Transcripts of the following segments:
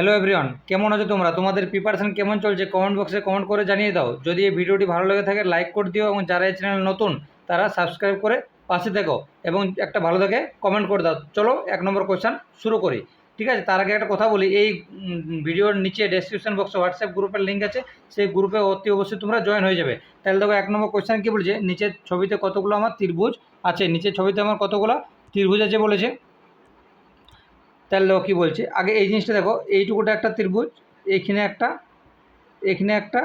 Hello everyone কেমন আছো তোমরা? তোমাদের প্রিপারেশন কেমন চলছে? কমেন্ট বক্সে কমেন্ট করে জানিয়ে দাও। যদি এই ভিডিওটি ভালো লেগে থাকে লাইক করে দিও এবং যারা এই চ্যানেল নতুন, তারা সাবস্ক্রাইব করে পাশে দেখো এবং একটা ভালো থাকে কমেন্ট করে দাও। চলো, এক নম্বর কোয়েশ্চান শুরু করি। ঠিক আছে, তার আগে একটা কথা বলি। এই ভিডিওর নিচে ডেসক্রিপশন বক্সে হোয়াটসঅ্যাপ গ্রুপের লিঙ্ক আছে। সেই গ্রুপে অতি অবশ্যই তোমরা জয়েন হয়ে যাবে। তাহলে দেখো, এক নম্বর কোয়েশ্চান কী বলছে? নিচের ছবিতে কতগুলো আমার ত্রিভুজ আছে? নিচের ছবিতে আমার কতগুলো ত্রিভুজ আছে বলেছে? তাহলে কী বলছে? আগে এই জিনিসটা দেখো, এইটুকুটা একটা ত্রিভুজ এইখানে একটা, এখানে একটা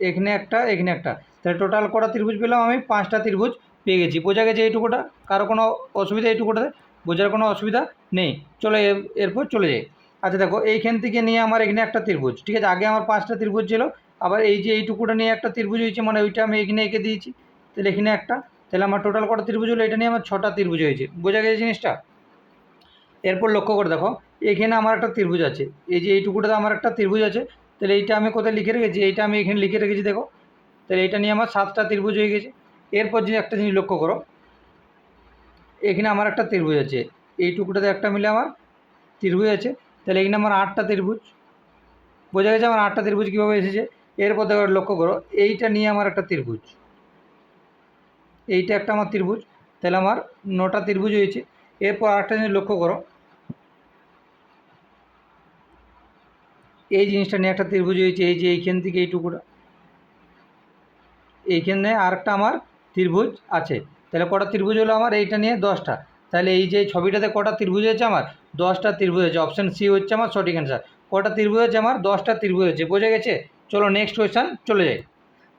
এখানে একটা এখানে একটা। তাহলে টোটাল কটা ত্রিভুজ পেলাম আমি? পাঁচটা ত্রিভুজ পেয়ে গেছি। বোঝা গেছে এইটুকুটা? কারও কোনো অসুবিধা এইটুকুটাতে? বোঝার কোনো অসুবিধা নেই। চলে এরপর চলে যাই। আচ্ছা দেখো, এইখান থেকে নিয়ে আমার এখানে একটা ত্রিভুজ, ঠিক আছে? আগে আমার পাঁচটা ত্রিভুজ ছিল, আবার এই যে এইটুকুটা নিয়ে একটা ত্রিভুজ হয়েছে মানে ওইটা আমি এখানে এঁকে দিয়েছি। তাহলে এখানে একটা, তাহলে আমার টোটাল কটা ত্রিভুজ হলো? এটা নিয়ে আমার ছটা ত্রিভুজ হয়েছে। বোঝা গেছে জিনিসটা? এরপর লক্ষ্য করে দেখো, এখানে আমার একটা ত্রিভুজ আছে। এই যে এইটুকুটাতে আমার একটা ত্রিভুজ আছে, তাহলে এইটা আমি কোথায় লিখে রেখেছি? এইটা আমি এখানে লিখে রেখেছি, দেখো। তাহলে এইটা নিয়ে আমার সাতটা ত্রিভুজ হয়ে গেছে। এরপর যে একটা জিনিস লক্ষ্য করো, এখানে আমার একটা ত্রিভুজ আছে। এইটুকুটাতে একটা মিলে আমার ত্রিভুজ আছে। তাহলে এখানে আমার আটটা ত্রিভুজ। বোঝা গেছে আমার আটটা ত্রিভুজ কীভাবে এসেছে? এরপর দেখো, লক্ষ্য করো, এইটা নিয়ে আমার একটা ত্রিভুজ। এইটা একটা আমার ত্রিভুজ। তাহলে আমার নটা ত্রিভুজ হয়েছে। এরপর আরেকটা জিনিস লক্ষ্য করো। এই জিনিসটা নিয়ে একটা ত্রিভুজ হয়েছে, এই যে এইখান থেকে এইটুকুটা এইখানে আরেকটা আমার ত্রিভুজ আছে। তাহলে কটা ত্রিভুজ হলো আমার? এইটা নিয়ে দশটা। তাহলে এই যে ছবিটাতে কটা ত্রিভুজ হয়েছে আমার? দশটা ত্রিভুজ হয়েছে। অপশান সি হচ্ছে আমার সঠিক অ্যান্সার। কটা ত্রিভুজ আছে আমার? দশটা ত্রিভুজ হয়েছে। বোঝা গেছে? চলো নেক্সট কোয়েশ্চান চলে যাই।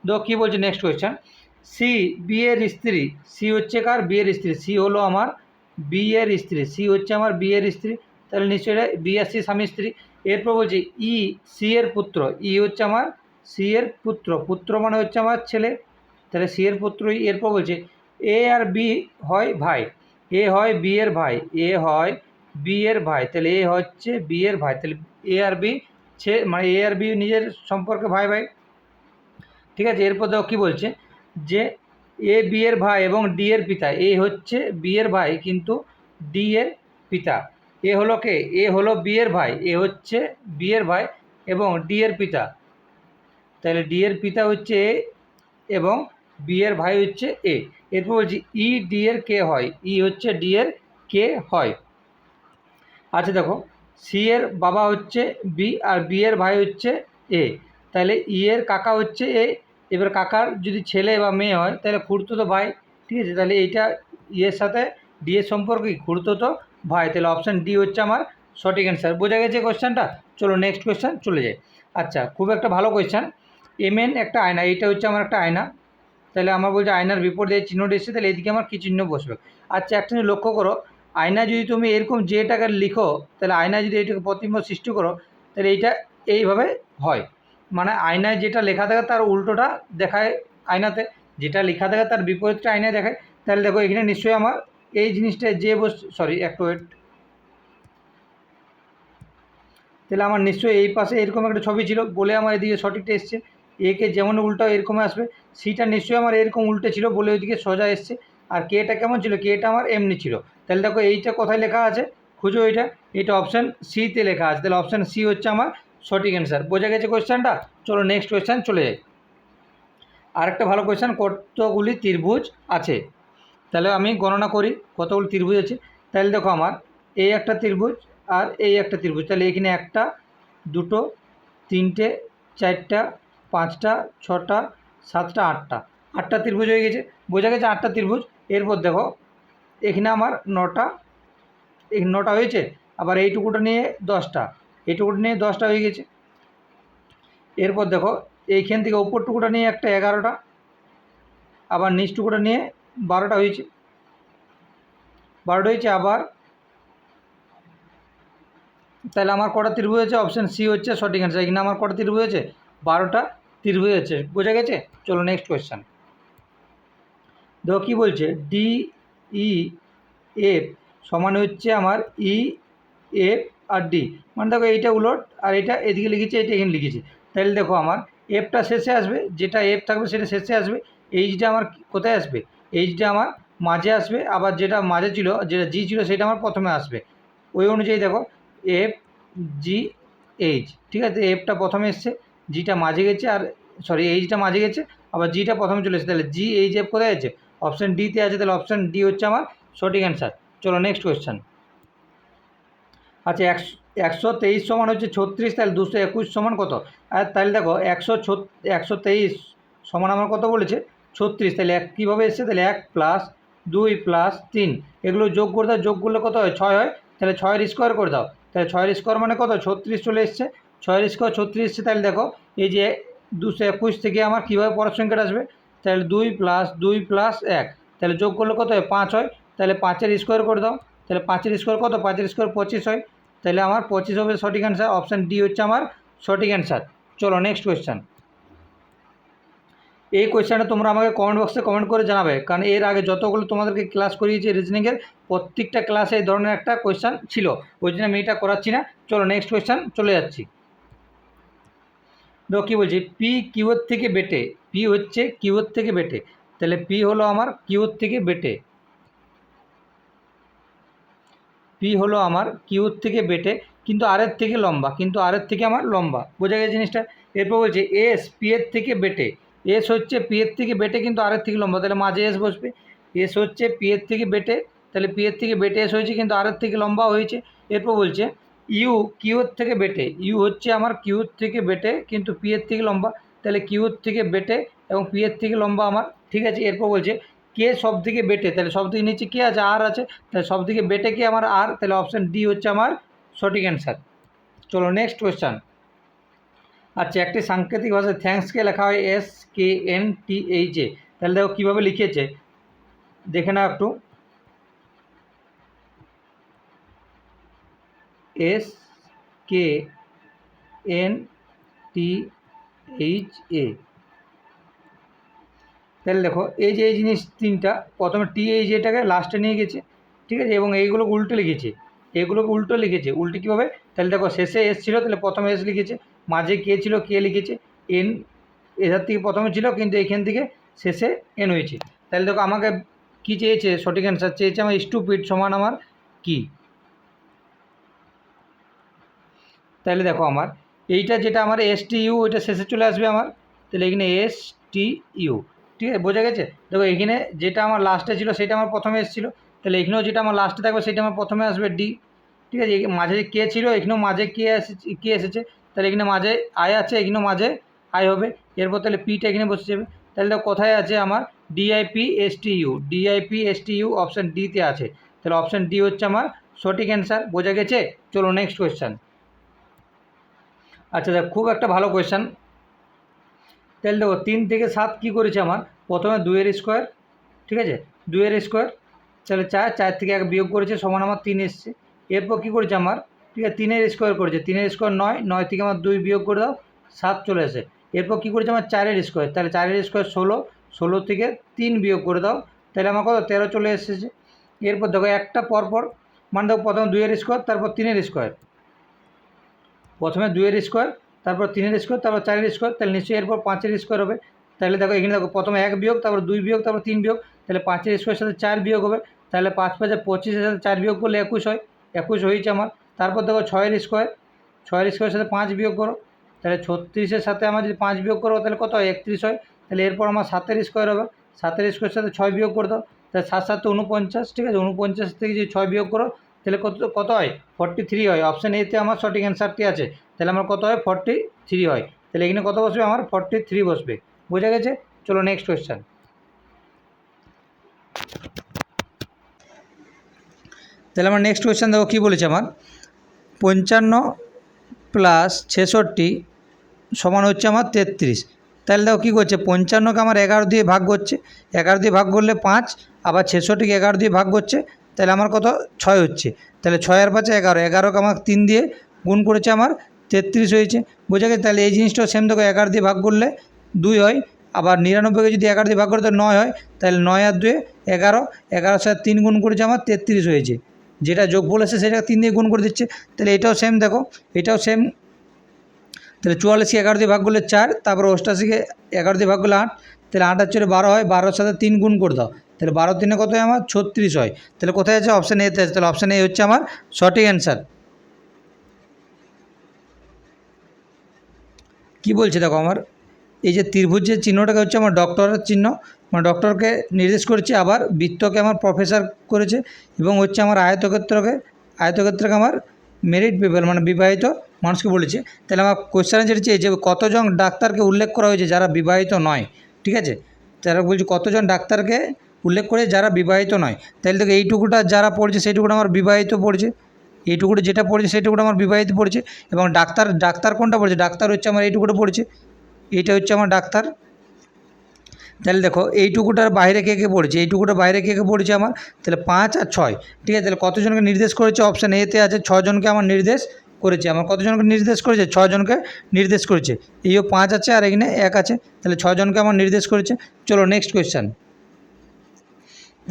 দেখো কী বলছে নেক্সট কোয়েশ্চান সি, বিয়ের স্ত্রী। সি হচ্ছে কার? বিয়ের স্ত্রী। সি হলো আমার বিয়ের স্ত্রী, সি হচ্ছে আমার বিয়ের স্ত্রী, তাহলে নিশ্চয়ই এটা বি আর সি স্বামী স্ত্রী এরপর বলছে ই, সি এর পুত্র, ই হচ্ছে আমার, সি এর পুত্র পুত্র মানে হচ্ছে আমার ছেলে তাহলে সি এর পুত্র, ই। এরপর বলছে এ আর বি হয় ভাই, এ হয় বি এর ভাই, এ হয় বি এর ভাই, তাহলে এ হচ্ছে বি এর ভাই, তাহলে এ আর বি ছে মানে এ আর বি নিজের সম্পর্কে ভাই ভাই ঠিক আছে, এরপর দেখো কী বলছে যে এ বি এর ভাই এবং ডি এর পিতা। এ হচ্ছে বি এর ভাই, কিন্তু ডি এর পিতা। এ হলো কে? এ হলো বি এর ভাই। এ হচ্ছে বি এর ভাই এবং ডি এর পিতা। তাহলে ডি এর পিতা হচ্ছে এ এবং বি এর ভাই হচ্ছে এ এরপর বলছি ই ডি এর কে হয়? ই হচ্ছে ডি এর কে হয়। আচ্ছা দেখো সি এর বাবা হচ্ছে বি আর বি এর ভাই হচ্ছে এ তাহলে ই এর কাকা হচ্ছে এ এবার কাকার যদি ছেলে বা মেয়ে হয়, তাহলে খুঁড়তো তো ভাই, ঠিক আছে? তাহলে এইটা ইয়ের সাথে ডি এর খুঁড়তো ভাই। তাহলে অপশান ডি হচ্ছে আমার সঠিক অ্যান্সার বোঝা গেছে কোয়েশ্চেনটা চলো নেক্সট কোয়েশ্চেন চলে যাই। আচ্ছা খুব একটা ভালো কোয়েশ্চেন এমএন একটা আয়না, এইটা হচ্ছে আমার একটা আয়না। তাহলে আমার বলছে আয়নার বিপরীতে চিহ্নটা এসেছে, তাহলে এদিকে আমার কী চিহ্ন বসবে? আচ্ছা একটা লক্ষ্য করো, আয়না যদি তুমি এরকম যে টাকা লিখো, তাহলে আয়না যদি এইটাকে প্রতিম্ব সৃষ্টি করো, তাহলে এইটা এইভাবে হয়। মানে আয়নায় যেটা লেখা থাকে তার উল্টোটা দেখায় আয়নাতে। যেটা লেখা থাকে তার বিপরীতটা আয়নায় দেখায়। তাহলে দেখো এখানে নিশ্চয়ই আমার এই জিনিসটা যে বস সরি একটু ওয়েট তাহলে আমার নিশ্চয়ই এই পাশে এরকম একটা ছবি ছিল, বলে আমার এদিকে সঠিকটা এসছে। একে যেমন উল্টো এরকম আসবে, সিটা নিশ্চয়ই আমার এরকম উল্টে ছিল বলে ওইদিকে সোজা এসছে। আর কেটা কেমন ছিল? কেটা আমার এমনি ছিল। তাহলে দেখো এইটা কোথায় লেখা আছে? খুঁজো এটা। এটা অপশান সিতে লেখা আছে। তাহলে অপশান সি হচ্ছে আমার সঠিক অ্যান্সার বোঝা গেছে কোয়েশ্চেনটা চলো নেক্সট কোয়েশ্চেন চলে যাই। আরেকটা ভালো কোয়েশ্চেন কতগুলি ত্রিভুজ আছে? তাহলে আমি গণনা করি, কতগুলি ত্রিভুজ আছে? তাহলে দেখো আমার এই একটা ত্রিভুজ আর এই একটা ত্রিভুজ। তাহলে এখানে একটা, দুটো, তিনটে, চারটা, পাঁচটা, ছটা, সাতটা, আটটা। আটটা ত্রিভুজ হয়ে গেছে। বোঝা গেছে আটটা ত্রিভুজ। এরপর দেখো, এখানে আমার নটা নটা হয়েছে। আবার এইটুকুটা নিয়ে দশটা। এইটুকুটা নিয়ে দশটা হয়ে গেছে। এরপর দেখো, এইখান থেকে ওপর টুকুটা নিয়ে একটা এগারোটা, আবার নিচ টুকুটা নিয়ে বারোটা হয়েছে। বারোটা হয়েছে, আবার তাহলে আমার কটা ত্রিভুজ আছে অপশান সি হচ্ছে সঠিক অ্যান্সার এখানে আমার কটা ত্রিভুজ আছে বারোটা ত্রিভুজ আছে বোঝা গেছে? চলো নেক্সট কোয়েশ্চান দেখো কী বলছে? ডি ই এফ সমান হচ্ছে আমার ই এফ আর ডি মানে দেখো এইটা উলট আর এটা এদিকে লিখেছে, এটা এখানে লিখেছে। তাহলে দেখো আমার এফটা শেষে আসবে, যেটা এফ থাকবে সেটা শেষে আসবে। এইচটা আমার কোথায় আসবে? এইচটা আমার মাঝে আসবে, আবার যেটা মাঝে ছিল, যেটা জি ছিল সেটা আমার প্রথমে আসবে। ওই অনুযায়ী দেখো এফ জি এইচ ঠিক আছে? এফটা প্রথমে এসছে জিটা মাঝে গেছে আর সরি এইচটা মাঝে গেছে, আবার জিটা প্রথমে চলে এসেছে। তাহলে জি এইচ এফ কোথায় আছে? অপশান ডিতে আছে, তাহলে অপশান ডি হচ্ছে আমার সঠিক অ্যান্সার চলো নেক্সট কোয়েশ্চেন আচ্ছা একশো একশো তেইশ সমান হচ্ছে ছত্রিশ, তাহলে দুশো একুশ সমান কত? আর তাহলে দেখো, একশো একশো তেইশ সমান আমার কত বলেছে? ছত্রিশ, তাহলে এক কীভাবে এসছে? তাহলে এক প্লাস দুই প্লাস তিন। এগুলো যোগ করে দাও, যোগ করলে কত হয়? ছয় হয়। তাহলে ছয়ের স্কোয়ার করে দাও। তাহলে ছয়ের স্কোয়ার মানে কত? ছত্রিশ চলে এসছে। ছয়ের স্কোয়ার ছত্রিশ এসছে, তাহলে দেখো, এই যে দুশো একুশ থেকে আমার কীভাবে পরের সংখ্যাটা আসবে? তাহলে দুই প্লাস দুই প্লাস এক। তাহলে যোগ করলে কত হয়? পাঁচ হয়। তাহলে পাঁচের স্কোয়ার করে দাও। তাহলে পাঁচের স্কোয়ার কত? পাঁচের স্কোয়ার পঁচিশ হয়। তাহলে আমার পঁচিশ হবে সঠিক অ্যান্সার অপশান ডি হচ্ছে আমার সঠিক অ্যান্সার চলো নেক্সট কোয়েশ্চান এই কোয়েশ্চেনটা তোমরা আমাকে কমেন্ট বক্সে কমেন্ট করে জানাবে, কারণ এর আগে যতগুলো তোমাদেরকে ক্লাস করিয়েছি রিজনিংয়ের প্রত্যেকটা ক্লাসে এই ধরনের একটা কোয়েশ্চেন ছিল। ওই জন্য আমি এটা করাচ্ছি না। চলো নেক্সট কোয়েশ্চেন চলে যাচ্ছি। দেখো কী বলছি পি কিউর থেকে বেটে পি হচ্ছে কিউর থেকে বেটে। তাহলে পি হলো আমার কিউর থেকে বেটে। পি হলো আমার কিউর থেকে বেটে কিন্তু আরের থেকে লম্বা কিন্তু আরের থেকে আমার লম্বা বোঝা গেছে জিনিসটা এরপর বলছে এস পি এর থেকে বেটে এস হচ্ছে পি এর থেকে বেটে কিন্তু আরের থেকে লম্বা তাহলে মাঝে এস বসবে এস হচ্ছে পি এর থেকে বেটে তাহলে পি এর থেকে বেটে এস হয়েছে কিন্তু আরের থেকে লম্বা হয়েছে এরপর বলছে ইউ কিউর থেকে বেটে ইউ হচ্ছে আমার কিউর থেকে বেটে কিন্তু পি এর থেকে লম্বা তাহলে কিউর থেকে বেটে এবং পি এর থেকে লম্বা আমার ঠিক আছে এরপর বলছে কে সব থেকে বেটে? তাহলে সব থেকে নিচে কে আছে? আর আছে। তাহলে সব থেকে বেটে কে আমার? আর। তাহলে অপশান ডি হচ্ছে আমার সঠিক অ্যান্সার চলো নেক্সট কোয়েশ্চান আচ্ছা একটি সাংকেতিক ভাষায় থ্যাঙ্কসকে লেখা হয়? S K N T H A তাহলে দেখো কীভাবে লিখেছে? দেখে নাও একটু। S K N T H A তাহলে দেখো, এই যে এই জিনিস তিনটা, প্রথমে টি এইচ এটাকে লাস্টে নিয়ে গেছে, ঠিক আছে? এবং এইগুলো উল্টো লিখেছে। এগুলোকে উল্টো লিখেছে। উল্টো কীভাবে? তাহলে দেখো, শেষে এস ছিল, তাহলে প্রথমে এস লিখেছে। মাঝে কে ছিল কে লিখেছে। এন এধার থেকে প্রথমে ছিল, কিন্তু এখান থেকে শেষে এন হয়েছে। তাহলে দেখো, আমাকে কী চেয়েছে? সঠিক অ্যান্সার চেয়েছে আমার স্টুপিড সমান আমার কি? তাহলে দেখো আমার, এইটা যেটা আমার এস টি ইউ ওইটা শেষে চলে আসবে আমার। তাহলে এখানে এস টি ইউ ঠিক আছে, বোঝা গেছে? দেখো, এখানে যেটা আমার লাস্টে ছিল, সেটা আমার প্রথমে এসেছিল। তাহলে এখানেও যেটা আমার লাস্টে থাকবে, সেটা আমার প্রথমে আসবে ডি ঠিক আছে মাঝে কে ছিল, এখানেও মাঝে কে এসেছে কে এসেছে, তাহলে এখানে মাঝে আয় আছে, এখানেও মাঝে আয় হবে। এরপর তাহলে পিটা এখানে বসে যাবে। তাহলে দেখো, কোথায় আছে আমার? DIP S T U DIP S T U option ডিতে আছে। তাহলে অপশান ডি হচ্ছে আমার সঠিক অ্যান্সার বোঝা গেছে? চলো নেক্সট কোয়েশ্চান আচ্ছা দেখ, খুব একটা ভালো কোয়েশ্চান তাহলে দেখো তিন থেকে সাত কী করেছে আমার? প্রথমে দুইয়ের স্কোয়ার, ঠিক আছে? দুইয়ের স্কোয়ার, তাহলে চার চার থেকে এক বিয়োগ করেছে, সমান আমার তিন এসছে। এরপর কী করেছে আমার? ঠিক আছে, তিনের স্কোয়ার করেছে। তিনের স্কোয়ার নয় নয় থেকে আমার দুই বিয়োগ করে দাও, সাত চলে আসে। এরপর কী করেছে আমার? চারের স্কোয়ার, তাহলে চারের স্কোয়ার ষোলো ষোলো থেকে তিন বিয়োগ করে দাও, তাহলে আমার কত? তেরো চলে এসেছে। এরপর দেখো একটা পরপর মানে দেখো প্রথমে দুইয়ের স্কোয়ার, তারপর তিনের স্কোয়ার। প্রথমে দুইয়ের স্কোয়ার তারপর তিনের স্কোয়ার তারপর চারের স্কোয়ার তাহলে নিশ্চয়ই এরপর পাঁচের স্কোয়ার হবে। তাহলে দেখো, এখানে দেখো, প্রথমে এক বিয়োগ, তারপর দুই বিয়োগ, তারপর তিন বিয়োগ, তাহলে পাঁচের স্কোয়ারের সাথে চার বিয়োগ হবে। তাহলে পাঁচ পাঁচে পঁচিশের সাথে চার বিয়োগ করলে একুশ হয়। একুশ হয়েছে আমার। তারপর দেখো, ছয়ের স্কোয়ার ছয়ের স্কোয়ারের সাথে পাঁচ বিয়োগ করো। তাহলে ছত্রিশের সাথে আমার যদি পাঁচ বিয়োগ করো, তাহলে কত হয়? একত্রিশ হয়। তাহলে এরপর আমার সাতের স্কোয়ার হবে। সাতের স্কোয়ারের সাথে ছয় বিয়োগ করে দাও। তাহলে সাত সাতে উনপঞ্চাশ ঠিক আছে? উনপঞ্চাশ থেকে যদি ছয় বিয়োগ করো তাহলে কত কত হয়? ফর্টি থ্রি হয় অপশান এতে আমার সঠিক অ্যান্সারটি আছে। তাহলে আমার কত হয়? ফর্টি থ্রি হয়। তাহলে এখানে কত বসবে? আমার ফর্টি থ্রি বসবে। বোঝা গেছে? চলো নেক্সট কোয়েশ্চেন তাহলে আমার নেক্সট কোয়েশ্চেন দেখো কী বলেছে আমার? পঞ্চান্ন প্লাস ছেষট্টি সমান হচ্ছে আমার তেত্রিশ। তাহলে দেখো কী করছে? পঞ্চান্নকে আমার এগারো দিয়ে ভাগ করছে। এগারো দিয়ে ভাগ করলে পাঁচ, আবার ছেষট্টিকে এগারো দিয়ে ভাগ করছে। তাহলে আমার কত? ছয় হচ্ছে। তাহলে ছয় আর পাঁচে এগারো। এগারোকে আমার তিন দিয়ে গুণ করেছে আমার তেত্রিশ হয়েছে। বোঝা গেছে? তাহলে এই জিনিসটাও সেম দেখো, এগারো দিয়ে ভাগ করলে দুই হয়। আবার নিরানব্বইকে যদি এগারো দিয়ে ভাগ করে তো নয় হয়। তাহলে নয় আর দুয়ে এগারো। এগারোর সাথে তিন গুণ করেছে আমার তেত্রিশ হয়েছে। যেটা যোগ বলেছে সেটা তিন দিয়ে গুণ করে দিচ্ছে। তাহলে এটাও সেম দেখো, এটাও সেম তাহলে চুয়াল্লিশকে এগারো দিয়ে ভাগ করলে চার, তারপর অষ্টাশিকে এগারো দিয়ে ভাগ করলে আট। তাহলে আট আর চলে বারো হয়, বারোর সাথে তিন গুণ করে দাও। তাহলে বারো তিনে কত হয় আমার? ছত্রিশ হয়। তাহলে কোথায় আছে? অপশান এতে আছে। তাহলে অপশান এ হচ্ছে আমার সঠিক অ্যান্সার কি বলছে দেখো আমার? এই যে ত্রিভুজের চিহ্নটাকে হচ্ছে আমার ডক্টরের চিহ্ন মানে ডক্টরকে নির্দেশ করেছে, আবার বৃত্তকে আমার প্রফেসর করেছে এবং হচ্ছে আমার আয়তক্ষেত্রকে আয়তক্ষেত্রকে আমার মেরিট পিপল মানে বিবাহিত মানুষকে বলেছে। তাহলে আমার কোশ্চেন যেটা চেয়েছে কতজন ডাক্তারকে উল্লেখ করা হয়েছে যারা বিবাহিত নয়? ঠিক আছে? তারা বলছে কতজন ডাক্তারকে উল্লেখ করে যারা বিবাহিত নয়। তাহলে দেখো এইটুকুটা যারা পড়ছে সেইটুকুটা আমার বিবাহিত পড়ছে। এইটুকুটা যেটা পড়ছে সেইটুকুটা আমার বিবাহিত পড়ছে। এবং ডাক্তার ডাক্তার কোনটা পড়ছে? ডাক্তার হচ্ছে আমার এইটুকুটা পড়ছে। এইটা হচ্ছে আমার ডাক্তার। তাহলে দেখো এইটুকুটার বাইরে কে কে পড়েছে? এইটুকুটার বাইরে কে কে পড়েছে আমার? তাহলে পাঁচ আর ছয়। ঠিক আছে, তাহলে কতজনকে নির্দেশ করেছে? অপশান এতে আছে, ছজনকে আমার নির্দেশ করেছে। আমার কতজনকে নির্দেশ করেছে? ছজনকে নির্দেশ করেছে। এইও পাঁচ আছে আর এখানে এক আছে। তাহলে ছজনকে আমার নির্দেশ করেছে। চলো নেক্সট কোয়েশ্চান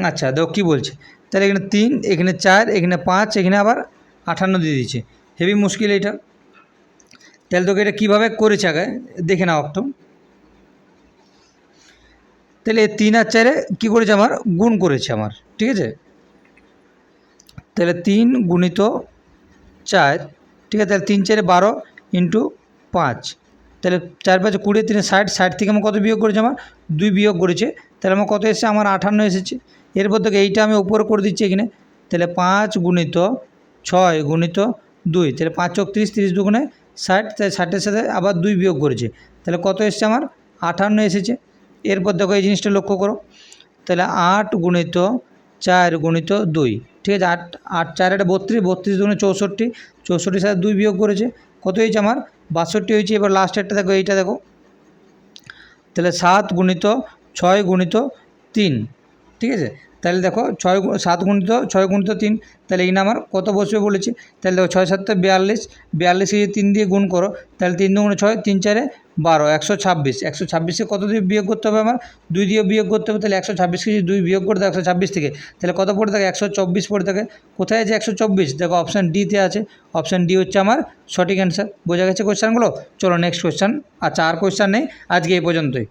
আচ্ছা দেখো কী বলছে? তাহলে এখানে তিন, এখানে চার, এখানে পাঁচ, এখানে আবার আঠান্ন দিয়ে দিয়েছে। হেভি মুশকিল এটা তাহলে তোকে এটা কীভাবে করেছে আগে? দেখে নাও একটু। তাহলে তিন আর চারে কী করেছে আমার? গুণ করেছে আমার, ঠিক আছে? তাহলে তিন গুণিত চার, ঠিক আছে? তাহলে তিন চারে বারো ইন্টু পাঁচ। তাহলে চার পাঁচ কুড়ি, তিনে ষাট ষাট থেকে আমার কত বিয়োগ করেছে আমার? দুই বিয়োগ করেছে। তাহলে আমার কত এসেছে? আমার আঠান্ন এসেছে। এরপর থেকে এইটা আমি উপরে করে দিচ্ছি এখানে। তাহলে পাঁচ গুণিত ছয় গুণিত দুই, তাহলে পাঁচ চোখ তিরিশ দুগুণে ষাট, তাহলে ষাটের সাথে আবার দুই বিয়োগ করেছে। তাহলে কত এসেছে আমার? আঠান্ন এসেছে। এরপর দেখো এই জিনিসটা লক্ষ্য করো। তাহলে আট গুণিত চার গুণিত দুই, ঠিক আছে? আট আট, চার এটা বত্রিশ বত্রিশ দুগুণে চৌষট্টি, চৌষট্টির সাথে দুই বিয়োগ করেছে। কত হয়েছে আমার? বাষট্টি হয়েছে। এবার লাস্টেরটা দেখো, এইটা দেখো। তাহলে সাত গুণিত ছয় গুণিত তিন, ঠিক আছে? তাহলে দেখো ছয় সাত গুণিত, ছয় গুণিত তিন, তাহলে এই আমার কত বসবে বলেছি? তাহলে দেখো ছয় সাতটা বিয়াল্লিশ, বিয়াল্লিশে যদি তিন দিয়ে গুণ করো, তাহলে তিন দুগুণে ছয়, তিন চারে বারো, একশো ছাব্বিশ, একশো ছাব্বিশে কত দিয়ে বিয়োগ করতে হবে আমার? দুই দিয়ে বিয়োগ করতে হবে, তাহলে একশো ছাব্বিশকে যদি দুই বিয়োগ করে দাও একশো ছাব্বিশ থেকে, তাহলে কত পড়ে থাকে? একশো চব্বিশ পড়ে থাকে। কোথায় আছে একশো চব্বিশ? দেখো অপশান ডিতে আছে। অপশান ডি হচ্ছে আমার সঠিক অ্যান্সার বোঝা গেছে কোয়েশ্চানগুলো চলো নেক্সট কোয়েশ্চান আচ্ছা আর কোয়েশ্চান নেই। আজকে এই পর্যন্তই।